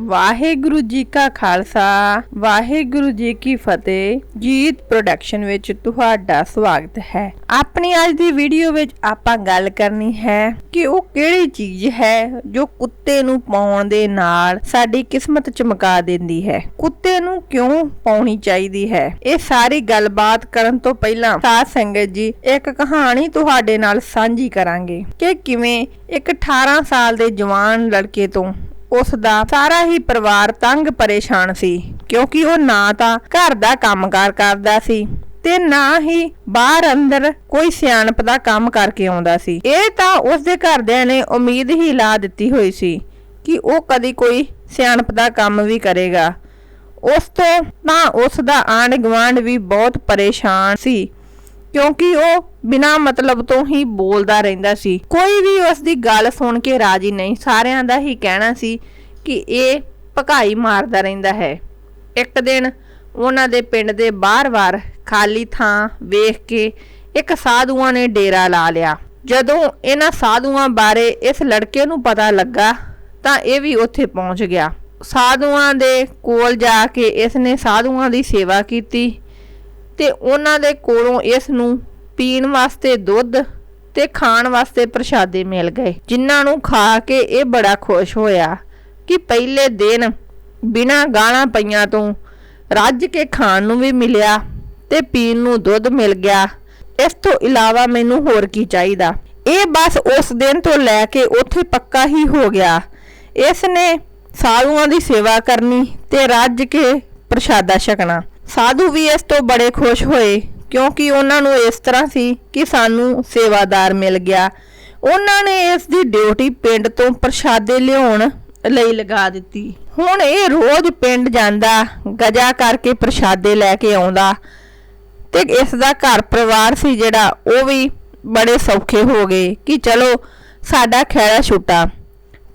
ਵਾਹਿਗੁਰੂ ਜੀ ਕਾ ਖਾਲਸਾ, ਵਾਹਿਗੁਰੂ ਜੀ ਕੀ ਫਤਿਹ। ਜੀਤ ਪ੍ਰੋਡਕਸ਼ਨ ਵਿੱਚ ਤੁਹਾਡਾ ਸਵਾਗਤ ਹੈ। ਆਪਣੀ ਅੱਜ ਦੀ ਵੀਡੀਓ ਵਿੱਚ ਆਪਾਂ ਗੱਲ ਕਰਨੀ ਹੈ ਕਿ ਉਹ ਕਿਹੜੀ ਚੀਜ਼ ਹੈ ਜੋ ਕੁੱਤੇ ਨੂੰ ਪਾਉਣ ਦੇ ਨਾਲ ਸਾਡੀ ਕਿਸਮਤ ਚਮਕਾ ਦਿੰਦੀ ਹੈ। ਕੁੱਤੇ ਨੂੰ ਕਿਉਂ ਪਾਉਣੀ ਚਾਹੀਦੀ ਹੈ? ਇਹ ਸਾਰੀ ਗੱਲਬਾਤ ਕਰਨ ਤੋਂ ਪਹਿਲਾਂ ਸਾਧ ਸੰਗਤ ਜੀ, ਇੱਕ ਕਹਾਣੀ ਤੁਹਾਡੇ ਨਾਲ ਸਾਂਝੀ ਕਰਾਂਗੇ ਕਿ ਕਿਵੇਂ ਇੱਕ 18 ਸਾਲ ਦੇ ਜਵਾਨ ਲੜਕੇ ਤੋਂ ਉਸ ਦਾ ਸਾਰਾ ਹੀ ਪਰਿਵਾਰ ਤੰਗ ਪਰੇਸ਼ਾਨ ਸੀ, ਕਿਉਂਕਿ ਉਹ ਨਾ ਤਾਂ ਘਰ ਦਾ ਕੰਮਕਾਰ ਕਰਦਾ ਸੀ ਤੇ ਨਾ ਹੀ ਬਾਹਰ ਅੰਦਰ ਕੋਈ ਸਿਆਣਪ ਦਾ ਕੰਮ ਕਰਕੇ ਆਉਂਦਾ ਸੀ। ਇਹ ਤਾਂ ਉਸ ਦੇ ਘਰਦਿਆਂ ਨੇ ਉਮੀਦ ਹੀ ਲਾ ਦਿੱਤੀ ਹੋਈ ਸੀ ਕਿ ਉਹ ਕਦੀ ਕੋਈ ਸਿਆਣਪ ਦਾ ਕੰਮ ਵੀ ਕਰੇਗਾ। ਉਸ ਤੋਂ ਤਾਂ ਉਸ ਦਾ ਆਂਢ ਗੁਆਂਢ ਵੀ ਬਹੁਤ ਪਰੇਸ਼ਾਨ ਸੀ। ਕਿਉਂਕਿ ਉਹ ਬਿਨਾਂ ਮਤਲਬ ਤੋਂ ਹੀ ਬੋਲਦਾ ਰਹਿੰਦਾ ਸੀ। ਕੋਈ ਵੀ ਉਸ ਦੀ ਗੱਲ ਸੁਣ ਕੇ ਰਾਜੀ ਨਹੀਂ, ਸਾਰਿਆਂ ਦਾ ਹੀ ਕਹਿਣਾ ਸੀ ਕਿ ਇਹ ਭਕਾਈ ਮਾਰਦਾ ਰਹਿੰਦਾ ਹੈ। ਇੱਕ ਦਿਨ ਉਹਨਾਂ ਦੇ ਪਿੰਡ ਦੇ ਬਾਹਰ-ਬਾਹਰ ਖਾਲੀ ਥਾਂ ਵੇਖ ਕੇ ਇੱਕ ਸਾਧੂਆਂ ਨੇ ਡੇਰਾ ਲਾ ਲਿਆ। ਜਦੋਂ ਇਹਨਾਂ ਸਾਧੂਆਂ ਬਾਰੇ ਇਸ ਲੜਕੇ ਨੂੰ ਪਤਾ ਲੱਗਾ, ਤਾਂ ਇਹ ਵੀ ਉੱਥੇ ਪਹੁੰਚ ਗਿਆ। ਸਾਧੂਆਂ ਦੇ ਕੋਲ ਜਾ ਕੇ ਇਸ ਨੇ ਸਾਧੂਆਂ ਦੀ ਸੇਵਾ ਕੀਤੀ। ਤੇ ਉਹਨਾਂ ਦੇ ਕੋਲੋਂ ਇਸ ਨੂੰ ਪੀਣ ਵਾਸਤੇ ਦੁੱਧ ਤੇ ਖਾਣ ਵਾਸਤੇ ਪ੍ਰਸ਼ਾਦੇ ਮਿਲ ਗਏ, ਜਿਨ੍ਹਾਂ ਨੂੰ ਖਾ ਕੇ ਇਹ ਬੜਾ ਖੁਸ਼ ਹੋਇਆ ਕਿ ਪਹਿਲੇ ਦਿਨ ਬਿਨਾਂ ਗਾਲਾਂ ਪਈਆਂ ਤੋਂ ਰੱਜ ਕੇ ਖਾਣ ਨੂੰ ਵੀ ਮਿਲਿਆ ਤੇ ਪੀਣ ਨੂੰ ਦੁੱਧ ਮਿਲ ਗਿਆ। ਇਸ ਤੋਂ ਇਲਾਵਾ ਮੈਨੂੰ ਹੋਰ ਕੀ ਚਾਹੀਦਾ? ਇਹ ਬਸ ਉਸ ਦਿਨ ਤੋਂ ਲੈ ਕੇ ਉੱਥੇ ਪੱਕਾ ਹੀ ਹੋ ਗਿਆ। ਇਸ ਨੇ ਸਾਧੂਆਂ ਦੀ ਸੇਵਾ ਕਰਨੀ ਤੇ ਰੱਜ ਕੇ ਪ੍ਰਸ਼ਾਦਾ ਛਕਣਾ। ਸਾਧੂ ਵੀ ਇਸ ਤੋਂ ਬੜੇ ਖੁਸ਼ ਹੋਏ, ਕਿਉਂਕਿ ਉਹਨਾਂ ਨੂੰ ਇਸ ਤਰ੍ਹਾਂ ਸੀ ਕਿ ਸਾਨੂੰ ਸੇਵਾਦਾਰ ਮਿਲ ਗਿਆ। ਉਹਨਾਂ ਨੇ ਇਸ ਦੀ ਡਿਊਟੀ ਪਿੰਡ ਤੋਂ ਪ੍ਰਸ਼ਾਦੇ ਲਿਆਉਣ ਲਈ ਲਗਾ ਦਿੱਤੀ। ਹੁਣ ਇਹ ਰੋਜ਼ ਪਿੰਡ ਜਾਂਦਾ, ਗਜਾ ਕਰਕੇ ਪ੍ਰਸ਼ਾਦੇ ਲੈ ਕੇ ਆਉਂਦਾ। ਤੇ ਇਸ ਦਾ ਘਰ ਪਰਿਵਾਰ ਸੀ ਜਿਹੜਾ, ਉਹ ਵੀ ਬੜੇ ਸੌਖੇ ਹੋ ਗਏ ਕਿ ਚਲੋ, ਸਾਡਾ ਖੈੜਾ ਛੁੱਟਾ।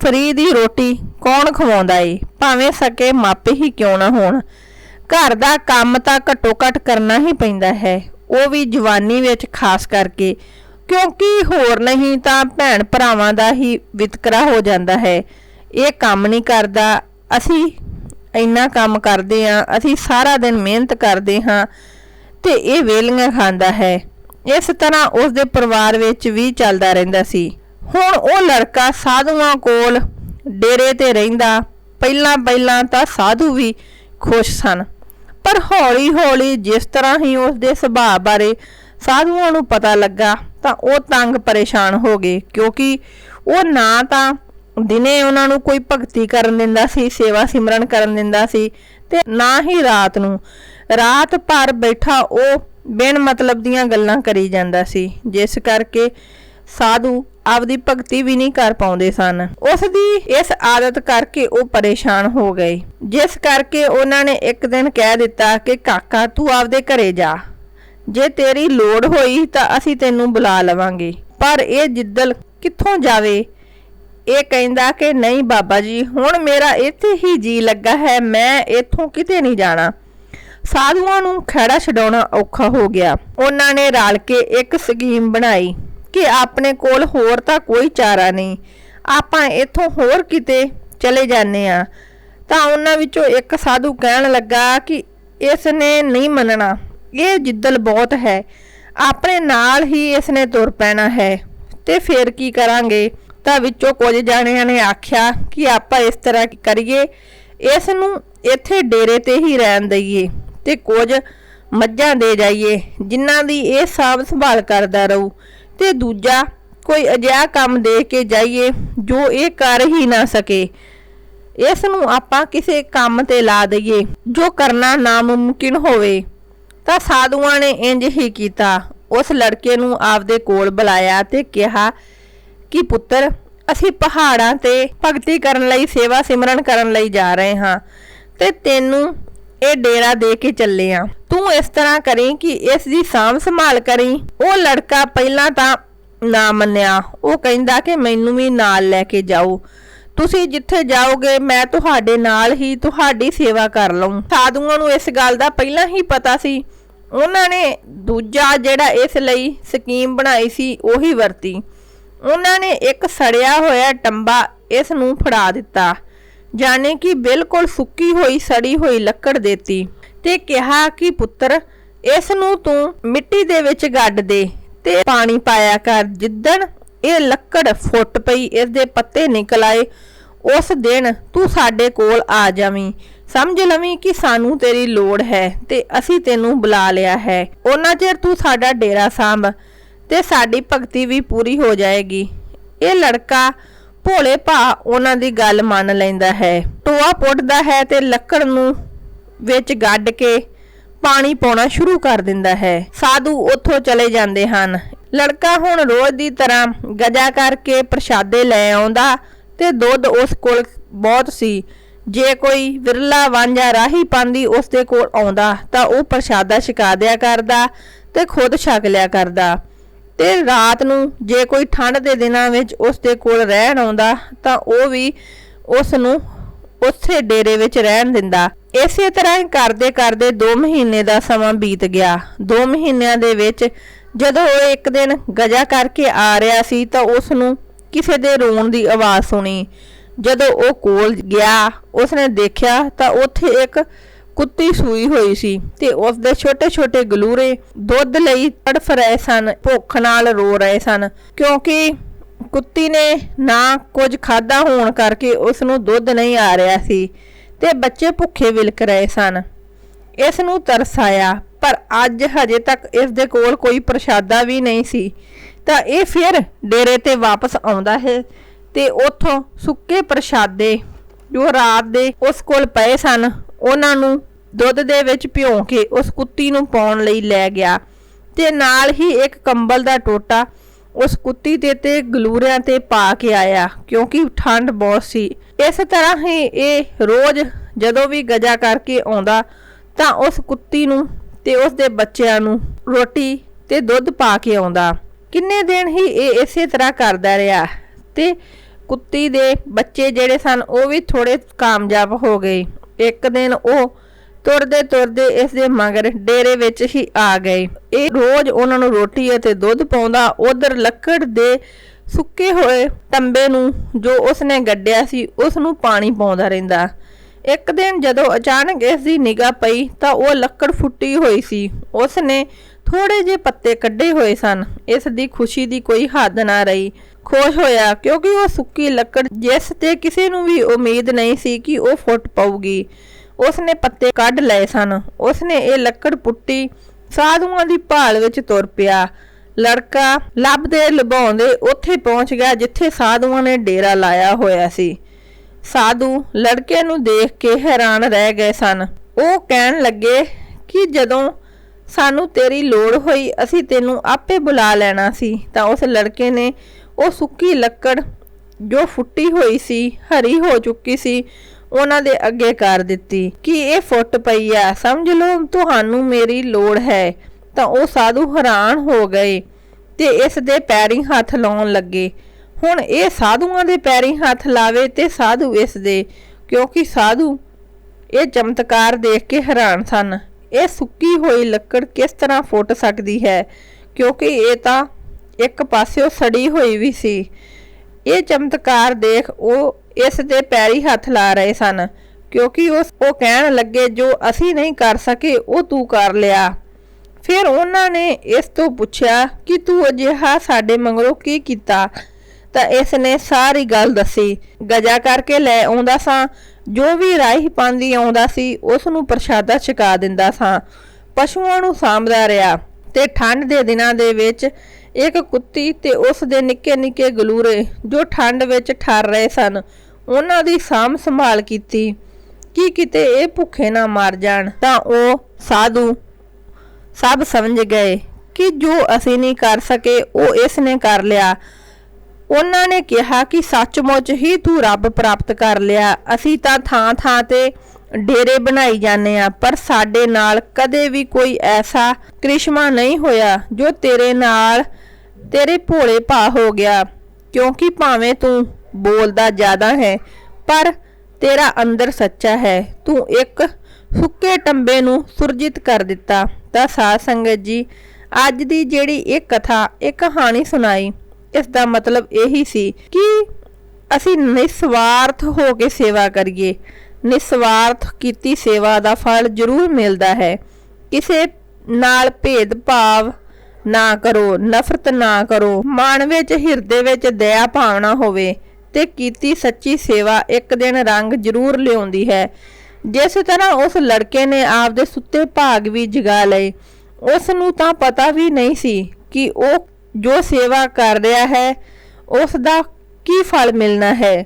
ਫਰੀ ਦੀ ਰੋਟੀ ਕੌਣ ਖਵਾਉਂਦਾ ਏ? ਭਾਵੇਂ ਸਕੇ ਮਾਪੇ ਹੀ ਕਿਉਂ ਨਾ ਹੋਣ। ਘਰ ਦਾ ਕੰਮ ਤਾਂ ਘੱਟੋ ਘੱਟ ਕਰਨਾ ਹੀ ਪੈਂਦਾ ਹੈ। ਉਹ ਵੀ ਜਵਾਨੀ ਵਿੱਚ ਖਾਸ ਕਰਕੇ। ਕਿਉਂਕਿ ਹੋਰ ਨਹੀਂ ਤਾਂ ਭੈਣ ਭਰਾਵਾਂ ਦਾ ਹੀ ਵਿਤਕਰਾ ਹੋ ਜਾਂਦਾ ਹੈ। ਇਹ ਕੰਮ ਨਹੀਂ ਕਰਦਾ। ਅਸੀਂ ਇੰਨਾ ਕੰਮ ਕਰਦੇ ਆਂ ਅਸੀਂ ਸਾਰਾ ਦਿਨ ਮਿਹਨਤ ਕਰਦੇ ਹਾਂ ਤੇ ਇਹ ਵੇਲੀਆਂ ਖਾਂਦਾ ਹੈ। ਇਸ ਤਰ੍ਹਾਂ ਉਸ ਦੇ ਪਰਿਵਾਰ ਵਿੱਚ ਵੀ ਚੱਲਦਾ ਰਹਿੰਦਾ ਸੀ। ਹੁਣ ਉਹ ਲੜਕਾ ਸਾਧੂਆਂ ਕੋਲ ਡੇਰੇ ਤੇ ਰਹਿੰਦਾ। ਪਹਿਲਾਂ ਪਹਿਲਾਂ ਤਾਂ ਸਾਧੂ ਵੀ ਖੁਸ਼ ਸਨ। ਪਰ ਹੌਲੀ-ਹੌਲੀ ਜਿਸ ਤਰ੍ਹਾਂ ਹੀ ਉਸ ਦੇ ਸੁਭਾਅ ਬਾਰੇ ਸਾਧੂਆਂ ਨੂੰ ਪਤਾ ਲੱਗਾ, ਤਾਂ ਉਹ ਤੰਗ ਪਰੇਸ਼ਾਨ ਹੋ ਗਏ, ਕਿਉਂਕਿ ਉਹ ਨਾ ਤਾਂ ਦਿਨੇ ਉਹਨਾਂ ਨੂੰ ਕੋਈ ਭਗਤੀ ਕਰਨ ਦਿੰਦਾ ਸੀ, ਸੇਵਾ ਸਿਮਰਨ ਕਰਨ ਦਿੰਦਾ ਸੀ, ਤੇ ਨਾ ਹੀ ਰਾਤ ਨੂੰ। ਰਾਤ ਭਰ ਬੈਠਾ ਉਹ ਬਿਨ ਮਤਲਬ ਦੀਆਂ ਗੱਲਾਂ ਕਰੀ ਜਾਂਦਾ ਸੀ, ਜਿਸ ਕਰਕੇ ਸਾਧੂ ਆਪਦੀ ਭਗਤੀ ਵੀ ਨਹੀਂ ਕਰ ਪਾਉਂਦੇ ਸਨ। ਉਸ ਦੀ ਇਸ ਆਦਤ ਕਰਕੇ ਉਹ ਪਰੇਸ਼ਾਨ ਹੋ ਗਏ। ਜਿਸ ਕਰਕੇ ਉਹਨਾਂ ਨੇ ਇੱਕ ਦਿਨ ਕਹਿ ਦਿੱਤਾ ਕਿ, ਕਾਕਾ, ਤੂੰ ਆਪਦੇ ਘਰੇ ਜਾ। ਜੇ ਤੇਰੀ ਲੋੜ ਹੋਈ ਤਾਂ ਅਸੀਂ ਤੈਨੂੰ ਬੁਲਾ ਲਵਾਂਗੇ। ਪਰ ਇਹ ਜਿੱਦਲ ਕਿੱਥੋਂ ਜਾਵੇ? ਇਹ ਕਹਿੰਦਾ ਕਿ, ਨਹੀਂ ਬਾਬਾ ਜੀ, ਹੁਣ ਮੇਰਾ ਇੱਥੇ ਹੀ ਜੀ ਲੱਗਾ ਹੈ, ਮੈਂ ਇੱਥੋਂ ਕਿਤੇ ਨਹੀਂ ਜਾਣਾ। ਸਾਧੂਆਂ ਨੂੰ ਖੜਾ ਛਡਾਉਣਾ ਔਖਾ ਹੋ ਗਿਆ। ਉਹਨਾਂ ਨੇ ਰਲ ਕੇ ਇੱਕ ਸਕੀਮ ਬਣਾਈ। ਕਿ ਆਪਣੇ ਕੋਲ ਹੋਰ ਤਾਂ ਕੋਈ ਚਾਰਾ ਨਹੀਂ। ਆਪਾਂ ਇੱਥੋਂ ਹੋਰ ਕਿਤੇ ਚਲੇ ਜਾਂਦੇ ਆ ਤਾਂ ਉਹਨਾਂ ਵਿੱਚੋਂ ਇੱਕ ਸਾਧੂ ਕਹਿਣ ਲੱਗਾ ਕਿ ਇਸ ਨੇ ਨਹੀਂ ਮੰਨਣਾ। ਇਹ ਜਿੱਦਲ ਬਹੁਤ ਹੈ। ਆਪਣੇ ਨਾਲ ਹੀ ਇਸ ਨੇ ਤੁਰ ਪੈਣਾ ਹੈ। ਤੇ ਫੇਰ ਕੀ ਕਰਾਂਗੇ? ਤਾਂ ਵਿੱਚੋਂ ਕੁਝ ਜਾਣਿਆਂ ਨੇ ਆਖਿਆ ਕਿ ਆਪਾਂ ਇਸ ਤਰ੍ਹਾਂ ਕਰੀਏ? ਇਸ ਨੂੰ ਇੱਥੇ ਡੇਰੇ ਤੇ ਹੀ ਰਹਿਣ ਦਈਏ ਤੇ ਕੁਝ ਮੱਝਾਂ ਦੇ ਜਾਈਏ, ਜਿਨ੍ਹਾਂ ਦੀ ਇਹ ਸਾਂਭ ਸੰਭਾਲ ਕਰਦਾ ਰਹੂ। ਤੇ ਦੂਜਾ, ਕੋਈ ਅਜਿਹਾ ਕੰਮ ਦੇ ਕੇ ਜਾਈਏ ਜੋ ਇਹ ਕਰ ਹੀ ਨਾ ਸਕੇ। ਇਸ ਨੂੰ ਆਪਾਂ ਕਿਸੇ ਕੰਮ ਤੇ ਲਾ ਦਈਏ ਜੋ ਕਰਨਾ ਨਾਮੁਮਕਿਨ ਹੋਵੇ। ਤਾਂ ਸਾਧੂਆਂ ਨੇ ਇੰਜ ਹੀ ਕੀਤਾ। ਉਸ ਲੜਕੇ ਨੂੰ ਆਪਦੇ ਕੋਲ ਬੁਲਾਇਆ ਤੇ ਕਿਹਾ ਕਿ, ਪੁੱਤਰ, ਅਸੀਂ ਪਹਾੜਾਂ ਤੇ ਭਗਤੀ ਕਰਨ ਲਈ, ਸੇਵਾ ਸਿਮਰਨ ਕਰਨ ਲਈ ਜਾ ਰਹੇ ਹਾਂ ਤੇ ਤੈਨੂੰ ਇਹ ਡੇਰਾ ਦੇ ਕੇ ਚੱਲੇ ਆ। ਤੂੰ ਇਸ ਤਰ੍ਹਾਂ ਕਰੀ ਕਿ ਇਸ ਦੀ ਸਾਂਭ ਸੰਭਾਲ ਕਰੀ। ਉਹ ਲੜਕਾ ਪਹਿਲਾਂ ਤਾਂ ਨਾ ਮੰਨਿਆ। ਉਹ ਕਹਿੰਦਾ ਕਿ ਮੈਨੂੰ ਵੀ ਨਾਲ ਲੈ ਕੇ ਜਾਓ। ਤੁਸੀਂ ਜਿੱਥੇ ਜਾਓਗੇ, ਮੈਂ ਤੁਹਾਡੇ ਨਾਲ ਹੀ ਤੁਹਾਡੀ ਸੇਵਾ ਕਰ ਲਵਾਂ ਸਾਧੂਆਂ ਨੂੰ ਇਸ ਗੱਲ ਦਾ ਪਹਿਲਾਂ ਹੀ ਪਤਾ ਸੀ। ਉਹਨਾਂ ਨੇ ਦੂਜਾ ਜਿਹੜਾ ਇਸ ਲਈ ਸਕੀਮ ਬਣਾਈ ਸੀ, ਉਹੀ ਵਰਤੀ। ਉਹਨਾਂ ਨੇ ਇੱਕ ਸੜਿਆ ਹੋਇਆ ਟੰਬਾ ਇਸ ਨੂੰ ਫੜਾ ਦਿੱਤਾ। ਜਾਣੇ ਕਿ ਬਿਲਕੁਲ ਸੁੱਕੀ ਹੋਈ, ਸੜੀ ਹੋਈ ਲੱਕੜ ਦੇਤੀ ਤੇ ਕਿਹਾ ਕਿ ਪੁੱਤਰ, ਇਸ ਨੂੰ ਤੂੰ ਮਿੱਟੀ ਦੇ ਵਿੱਚ ਗੱਡ ਦੇ ਤੇ ਪਾਣੀ ਪਾਇਆ ਕਰ। ਜਿੱਦਣ ਇਹ ਲੱਕੜ ਫੁੱਟ ਪਈ, ਇਸ ਦੇ ਪੱਤੇ ਨਿਕਲ ਆਏ, ਉਸ ਦਿਨ ਤੂੰ ਸਾਡੇ ਕੋਲ ਆ ਜਾਵੀਂ। ਸਮਝ ਲਵੀਂ ਕਿ ਸਾਨੂੰ ਤੇਰੀ ਲੋੜ ਹੈ ਤੇ ਅਸੀਂ ਤੈਨੂੰ ਬੁਲਾ ਲਿਆ ਹੈ। ਉਹਨਾਂ ਚਿਰ ਤੂੰ ਸਾਡਾ ਡੇਰਾ ਸਾਂਭ ਤੇ ਸਾਡੀ ਭਗਤੀ ਵੀ ਪੂਰੀ ਹੋ ਜਾਏਗੀ। ਇਹ ਲੜਕਾ ਭੋਲੇ ਭਾ ਉਹਨਾਂ ਦੀ ਗੱਲ ਮੰਨ ਲੈਂਦਾ ਹੈ। ਟੋਆ ਪੁੱਟਦਾ ਹੈ ਤੇ ਲੱਕੜ ਨੂੰ ਵਿੱਚ ਗੱਡ ਕੇ ਪਾਣੀ ਪਾਉਣਾ ਸ਼ੁਰੂ ਕਰ ਦਿੰਦਾ ਹੈ। ਸਾਧੂ ਉੱਥੋਂ ਚਲੇ ਜਾਂਦੇ ਹਨ। ਲੜਕਾ ਹੁਣ ਰੋਜ਼ ਦੀ ਤਰ੍ਹਾਂ ਗਜਾ ਕਰਕੇ ਪ੍ਰਸ਼ਾਦੇ ਲੈ ਆਉਂਦਾ ਤੇ ਦੁੱਧ ਉਸ ਕੋਲ ਬਹੁਤ ਸੀ। ਜੇ ਕੋਈ ਵਿਰਲਾ ਵਾਂਝਾ ਰਾਹੀ ਪਾਂਦੀ ਉਸ ਦੇ ਕੋਲ ਆਉਂਦਾ ਤਾਂ ਉਹ ਪ੍ਰਸ਼ਾਦਾ ਛਕਾ ਦਿਆ ਕਰਦਾ ਤੇ ਖੁਦ ਛਕ ਲਿਆ ਕਰਦਾ। ਤੇ ਰਾਤ ਨੂੰ ਜੇ ਕੋਈ ਠੰਡ ਦੇ ਦਿਨਾਂ ਵਿੱਚ ਉਸ ਦੇ ਕੋਲ ਰਹਿਣ ਆਉਂਦਾ, ਤਾਂ ਉਹ ਵੀ ਉਸ ਨੂੰ ਉਸੇ ਡੇਰੇ ਵਿੱਚ ਰਹਿਣ ਦਿੰਦਾ। ਇਸੇ ਤਰ੍ਹਾਂ ਹੀ ਕਰਦੇ ਕਰਦੇ 2 ਮਹੀਨੇ ਦਾ ਸਮਾਂ ਬੀਤ ਗਿਆ। 2 ਮਹੀਨਿਆਂ ਦੇ ਵਿੱਚ ਜਦੋਂ ਉਹ ਇੱਕ ਦਿਨ ਗਜਾ ਕਰਕੇ ਆ ਰਿਹਾ ਸੀ, ਤਾਂ ਉਸ ਨੂੰ ਕਿਸੇ ਦੇ ਰੋਣ ਦੀ ਆਵਾਜ਼ ਸੁਣੀ। ਜਦੋਂ ਉਹ ਕੋਲ ਗਿਆ, ਉਸਨੇ ਦੇਖਿਆ ਤਾਂ ਉੱਥੇ ਇੱਕ ਕੁੱਤੀ ਸੂਈ ਹੋਈ ਸੀ ਤੇ ਉਸ ਦੇ ਛੋਟੇ-ਛੋਟੇ ਗਲੂਰੇ ਦੁੱਧ ਲਈ ਤੜਫ ਰਹੇ ਸਨ, ਭੁੱਖ ਨਾਲ ਰੋ ਰਹੇ ਸਨ, ਕਿਉਂਕਿ ਕੁੱਤੀ ਨੇ ਨਾ ਕੁਝ ਖਾਦਾ ਹੋਣ ਕਰਕੇ ਉਸ ਨੂੰ ਦੁੱਧ ਨਹੀਂ ਆ ਰਿਹਾ ਸੀ ਤੇ ਬੱਚੇ ਭੁੱਖੇ ਵਿਲਕ ਰਹੇ ਸਨ। ਇਸ ਨੂੰ ਤਰਸ ਆਇਆ ਪਰ ਅੱਜ ਹਜੇ ਤੱਕ ਇਸ ਦੇ ਕੋਲ ਕੋਈ ਪ੍ਰਸ਼ਾਦਾ ਵੀ ਨਹੀਂ ਸੀ। ਤਾਂ ਇਹ ਫਿਰ ਡੇਰੇ ਤੇ ਵਾਪਸ ਆਉਂਦਾ ਹੈ ਤੇ ਉੱਥੋਂ ਸੁੱਕੇ ਪ੍ਰਸ਼ਾਦੇ ਜੋ ਰਾਤ ਦੇ ਉਸ ਕੋਲ ਪਏ ਸਨ, ਉਹਨਾਂ ਨੂੰ ਦੁੱਧ ਦੇ ਵਿੱਚ ਭਿਉਂ ਕੇ ਉਸ ਕੁੱਤੀ ਨੂੰ ਪਾਉਣ ਲਈ ਲੈ ਗਿਆ ਤੇ ਨਾਲ ਹੀ ਇੱਕ ਕੰਬਲ ਦਾ ਟੋਟਾ ਉਸ ਕੁੱਤੀ ਦੇ ਤੇ ਗਲੂਰਿਆਂ ਤੇ ਪਾ ਕੇ ਆਇਆ, ਕਿਉਂਕਿ ਠੰਡ ਬਹੁਤ ਸੀ। ਇਸ ਤਰ੍ਹਾਂ ਹੀ ਇਹ ਰੋਜ਼ ਜਦੋਂ ਵੀ ਗਜਾ ਕਰਕੇ ਆਉਂਦਾ ਤਾਂ ਉਸ ਕੁੱਤੀ ਨੂੰ ਤੇ ਉਸ ਦੇ ਬੱਚਿਆਂ ਨੂੰ ਰੋਟੀ ਤੇ ਦੁੱਧ ਪਾ ਕੇ ਆਉਂਦਾ। ਕਿੰਨੇ ਦਿਨ ਹੀ ਇਹ ਇਸੇ ਤਰ੍ਹਾਂ ਕਰਦਾ ਰਿਹਾ ਤੇ ਕੁੱਤੀ ਦੇ ਬੱਚੇ ਜਿਹੜੇ ਸਨ ਉਹ ਵੀ ਥੋੜੇ ਕਾਮਯਾਬ ਹੋ ਗਏ। ਇੱਕ ਦਿਨ ਉਹ ਤੁਰਦੇ ਤੁਰਦੇ ਇਸ ਦੇ ਮਗਰ ਡੇਰੇ ਵਿੱਚ ਹੀ ਆ ਗਏ। ਇਹ ਰੋਜ਼ ਉਹਨਾਂ ਨੂੰ ਰੋਟੀ ਅਤੇ ਦੁੱਧ ਪਾਉਂਦਾ, ਉਧਰ ਲੱਕੜ ਦੇ ਸੁੱਕੇ ਹੋਏ ਟੰਬੇ ਨੂੰ ਜੋ ਉਸਨੇ ਗੱਡਿਆ ਸੀ ਉਸ ਨੂੰ ਪਾਣੀ ਪਾਉਂਦਾ ਰਹਿੰਦਾ। ਇੱਕ ਦਿਨ ਜਦੋਂ ਅਚਾਨਕ ਇਸ ਦੀ ਨਿਗਾਹ ਪਈ ਤਾਂ ਉਹ ਲੱਕੜ ਫੁੱਟੀ ਹੋਈ ਸੀ। ਉਸਨੇ ਥੋੜੇ ਜਿਹੇ ਪੱਤੇ ਕੱਢੇ ਹੋਏ ਸਨ। ਇਸ ਦੀ ਖੁਸ਼ੀ ਦੀ ਕੋਈ ਹੱਦ ਨਾ ਰਹੀ। ਖੁਸ਼ ਹੋਇਆ ਕਿਉਂਕਿ ਉਹ ਸੁੱਕੀ ਲੱਕੜ ਜਿਸ ਤੇ ਕਿਸੇ ਨੂੰ ਵੀ ਉਮੀਦ ਨਹੀਂ ਸੀ ਕਿ ਉਹ ਫੁੱਟ ਪਾਊਗੀ ਉਸਨੇ ਪੱਤੇ ਕੱਢ ਲਏ ਸਨ। ਉਸਨੇ ਇਹ ਲੱਕੜ ਪੁੱਟੀ ਸਾਧੂਆਂ ਦੀ ਭਾਲ ਵਿੱਚ ਤੁਰ ਪਿਆ। ਲੜਕਾ ਲੱਭਦੇ ਲੁਭਾਉਂਦੇ ਉੱਥੇ ਪਹੁੰਚ ਗਿਆ ਜਿੱਥੇ ਸਾਧੂਆਂ ਨੇ ਡੇਰਾ ਲਾਇਆ ਹੋਇਆ ਸੀ। ਸਾਧੂ ਲੜਕੇ ਨੂੰ ਦੇਖ ਕੇ ਹੈਰਾਨ ਰਹਿ ਗਏ ਸਨ। ਉਹ ਕਹਿਣ ਲੱਗੇ ਕਿ ਜਦੋਂ ਸਾਨੂੰ ਤੇਰੀ ਲੋੜ ਹੋਈ, ਅਸੀਂ ਤੈਨੂੰ ਆਪੇ ਬੁਲਾ ਲੈਣਾ ਸੀ। ਤਾਂ ਉਸ ਲੜਕੇ ਨੇ ਉਹ ਸੁੱਕੀ ਲੱਕੜ ਜੋ ਫੁੱਟੀ ਹੋਈ ਸੀ, ਹਰੀ ਹੋ ਚੁੱਕੀ ਸੀ ਉਹਨਾਂ ਦੇ ਅੱਗੇ ਕਰ ਦਿੱਤੀ। ਕਿ ਇਹ ਫੁੱਟ ਪਈ ਆ? ਸਮਝ ਲਓ, ਤੁਹਾਨੂੰ ਮੇਰੀ ਲੋੜ ਹੈ। ਤਾਂ ਉਹ ਸਾਧੂ ਹੈਰਾਨ ਹੋ ਗਏ ਤੇ ਇਸ ਦੇ ਪੈਰੀਂ ਹੱਥ ਲਾਉਣ ਲੱਗੇ। ਹੁਣ ਇਹ ਸਾਧੂਆਂ ਦੇ ਪੈਰੀਂ ਹੱਥ ਲਾਵੇ ਤੇ ਸਾਧੂ ਇਸ ਦੇ, ਕਿਉਂਕਿ ਸਾਧੂ ਇਹ ਚਮਤਕਾਰ ਦੇਖ ਕੇ ਹੈਰਾਨ ਸਨ। ਇਹ ਸੁੱਕੀ ਹੋਈ ਲੱਕੜ ਕਿਸ ਤਰ੍ਹਾਂ ਫੁੱਟ ਸਕਦੀ ਹੈ? ਕਿਉਂਕਿ ਇਹ ਤਾਂ ਇੱਕ ਪਾਸਿਓ ਸੜੀ ਹੋਈ ਵੀ ਸੀ। ਇਹ ਚਮਤਕਾਰ ਦੇਖ ਉਹ ਇਸ ਦੇ ਪੈਰੀ ਹੱਥ ਲਾ ਰਹੇ ਸਨ, ਕਿਉਂਕਿ ਉਸ ਉਹ ਕਹਿਣ ਲੱਗੇ, ਜੋ ਅਸੀਂ ਨਹੀਂ ਕਰ ਸਕੇ, ਉਹ ਤੂੰ ਕਰ ਲਿਆ। ਫਿਰ ਉਹਨਾਂ ਨੇ ਇਸ ਤੋਂ ਪੁੱਛਿਆ ਕਿ ਤੂੰ ਅਜਿਹਾ ਸਾਡੇ ਮੰਗਰੋਂ ਕੀ ਕੀਤਾ? ਤਾਂ ਇਸ ਨੇ ਸਾਰੀ ਗੱਲ ਦੱਸੀ। ਗਜਾ ਕਰਕੇ ਲੈ ਆਉਂਦਾ ਸਾਂ। ਜੋ ਵੀ ਰਾਹੀ ਪਾਂਦੀ ਆਉਂਦਾ ਸੀ, ਉਸ ਨੂੰ ਪ੍ਰਸ਼ਾਦਾ ਛਕਾ ਦਿੰਦਾ ਸਾਂ। ਪਸ਼ੂਆਂ ਨੂੰ ਸਾਂਭਦਾ ਰਿਹਾ ਤੇ ਠੰਡ ਦੇ ਦਿਨਾਂ ਦੇ ਵਿੱਚ ਇੱਕ ਕੁੱਤੀ ਤੇ ਉਸ ਦੇ ਨਿੱਕੇ ਨਿੱਕੇ ਗਲੂਰੇ ਜੋ ਠੰਡ ਵਿੱਚ ਠਰ ਰਹੇ ਸਨ ਉਹਨਾਂ ਦੀ ਸਾਂਭ ਸੰਭਾਲ ਕੀਤੀ। ਕਿ ਕਿਤੇ ਇਹ ਭੁੱਖੇ ਨਾ ਮਰ ਜਾਣ, ਤਾਂ ਉਹ ਸਾਧੂ ਸਭ ਸਮਝ ਗਏ ਕਿ ਜੋ ਅਸੀਂ ਨਹੀਂ ਕਰ ਸਕੇ, ਉਹ ਇਸ ਨੇ ਕਰ ਲਿਆ। ਉਹਨਾਂ ਨੇ ਕਿਹਾ ਕਿ ਸੱਚਮੁੱਚ ਹੀ ਤੂੰ ਰੱਬ ਪ੍ਰਾਪਤ ਕਰ ਲਿਆ। ਅਸੀਂ ਤਾਂ ਥਾਂ ਥਾਂ ਤੇ ਡੇਰੇ ਬਣਾਈ ਜਾਂਦੇ ਆ ਪਰ ਸਾਡੇ ਨਾਲ ਕਦੇ ਵੀ ਕੋਈ ਐਸਾ ਕ੍ਰਿਸ਼ਮਾ ਨਹੀਂ ਹੋਇਆ ਜੋ ਤੇਰੇ ਨਾਲ ਤੇਰੇ ਭੋਲੇ ਭਾ ਹੋ ਗਿਆ। ਕਿਉਂਕਿ ਭਾਵੇਂ ਤੂੰ ਬੋਲਦਾ ਜ਼ਿਆਦਾ ਹੈ, ਪਰ ਤੇਰਾ ਅੰਦਰ ਸੱਚਾ ਹੈ। ਤੂੰ ਇੱਕ ਸੁੱਕੇ ਟੰਬੇ ਨੂੰ ਸੁਰਜਿਤ ਕਰ ਦਿੱਤਾ। ਤਾਂ ਸਾਧ ਸੰਗਤ ਜੀ, ਅੱਜ ਦੀ ਜਿਹੜੀ ਇਹ ਕਥਾ, ਇਹ ਕਹਾਣੀ ਸੁਣਾਈ ਇਸ ਦਾ ਮਤਲਬ ਇਹੀ ਸੀ ਕਿ ਅਸੀਂ ਨਿਸਵਾਰਥ ਹੋ ਕੇ ਸੇਵਾ ਕਰੀਏ। ਨਿਸਵਾਰਥ ਕੀਤੀ ਸੇਵਾ ਦਾ ਫਲ ਜ਼ਰੂਰ ਮਿਲਦਾ ਹੈ। ਕਿਸੇ ਨਾਲ ਭੇਦਭਾਵ ਨਾ ਕਰੋ, ਨਫ਼ਰਤ ਨਾ ਕਰੋ। ਮਨ ਵਿੱਚ, ਹਿਰਦੇ ਵਿੱਚ ਦਇਆ ਭਾਵਨਾ ਹੋਵੇ। ਤੇ ਕੀਤੀ ਸੱਚੀ ਸੇਵਾ, ਇੱਕ ਦਿਨ ਰੰਗ ਜ਼ਰੂਰ ਲਿਆਉਂਦੀ ਹੈ। ਜਿਸ ਤਰ੍ਹਾਂ ਉਸ ਲੜਕੇ ਨੇ ਆਪਦੇ ਸੁੱਤੇ ਭਾਗ ਵੀ ਜਗਾ ਲਏ ਉਸ ਨੂੰ ਤਾਂ ਪਤਾ ਵੀ ਨਹੀਂ ਸੀ ਕਿ ਉਹ ਜੋ ਸੇਵਾ ਕਰ ਰਿਹਾ ਹੈ ਉਸ ਦਾ ਕੀ ਫਲ ਮਿਲਣਾ ਹੈ।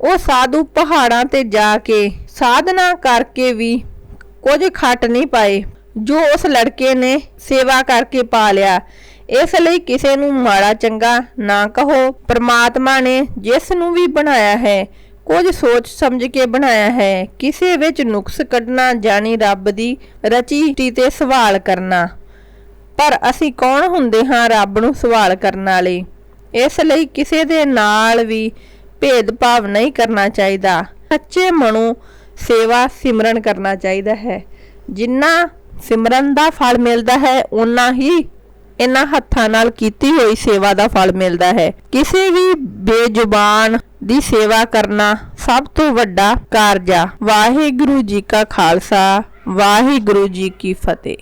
ਉਹ ਸਾਧੂ ਪਹਾੜਾਂ ਤੇ ਜਾ ਕੇ ਸਾਧਨਾ ਕਰਕੇ ਵੀ ਕੁਝ ਖੱਟ ਨਹੀਂ ਪਾਏ। ਜੋ ਉਸ ਲੜਕੇ ਨੇ ਸੇਵਾ ਕਰਕੇ ਪਾ ਲਿਆ ਇਸ ਲਈ ਕਿਸੇ ਨੂੰ ਮਾੜਾ ਚੰਗਾ ਨਾ ਕਹੋ। ਪ੍ਰਮਾਤਮਾ ਨੇ ਜਿਸ ਨੂੰ ਵੀ ਬਣਾਇਆ ਹੈ, ਕੁਝ ਸੋਚ ਸਮਝ ਕੇ ਬਣਾਇਆ ਹੈ। ਕਿਸੇ ਵਿੱਚ ਨੁਕਸ ਕੱਢਣਾ ਜਾਣੀ ਰੱਬ ਦੀ ਰਚੀ ਤੇ ਸਵਾਲ ਕਰਨਾ। ਪਰ ਅਸੀਂ ਕੌਣ ਹੁੰਦੇ ਹਾਂ ਰੱਬ ਨੂੰ ਸਵਾਲ ਕਰਨ ਵਾਲੇ? ਇਸ ਲਈ ਕਿਸੇ ਦੇ ਨਾਲ ਵੀ ਭੇਦਭਾਵ ਨਹੀਂ ਕਰਨਾ ਚਾਹੀਦਾ। ਸੱਚੇ ਮਨੋਂ ਸੇਵਾ ਸਿਮਰਨ ਕਰਨਾ ਚਾਹੀਦਾ ਹੈ। ਜਿੰਨਾ ਸਿਮਰਨ ਦਾ ਫਲ ਮਿਲਦਾ ਹੈ ਉਨਾ ਹੀ ਇਹਨਾਂ ਹੱਥਾਂ ਨਾਲ ਕੀਤੀ ਹੋਈ ਸੇਵਾ ਦਾ ਫਲ ਮਿਲਦਾ ਹੈ। ਕਿਸੇ ਵੀ ਬੇਜ਼ੁਬਾਨ ਦੀ ਸੇਵਾ ਕਰਨਾ ਸਭ ਤੋਂ ਵੱਡਾ ਕਾਰਜ ਆ। ਵਾਹਿਗੁਰੂ ਜੀ ਕਾ ਖਾਲਸਾ, ਵਾਹਿਗੁਰੂ ਜੀ ਕੀ ਫਤਿਹ।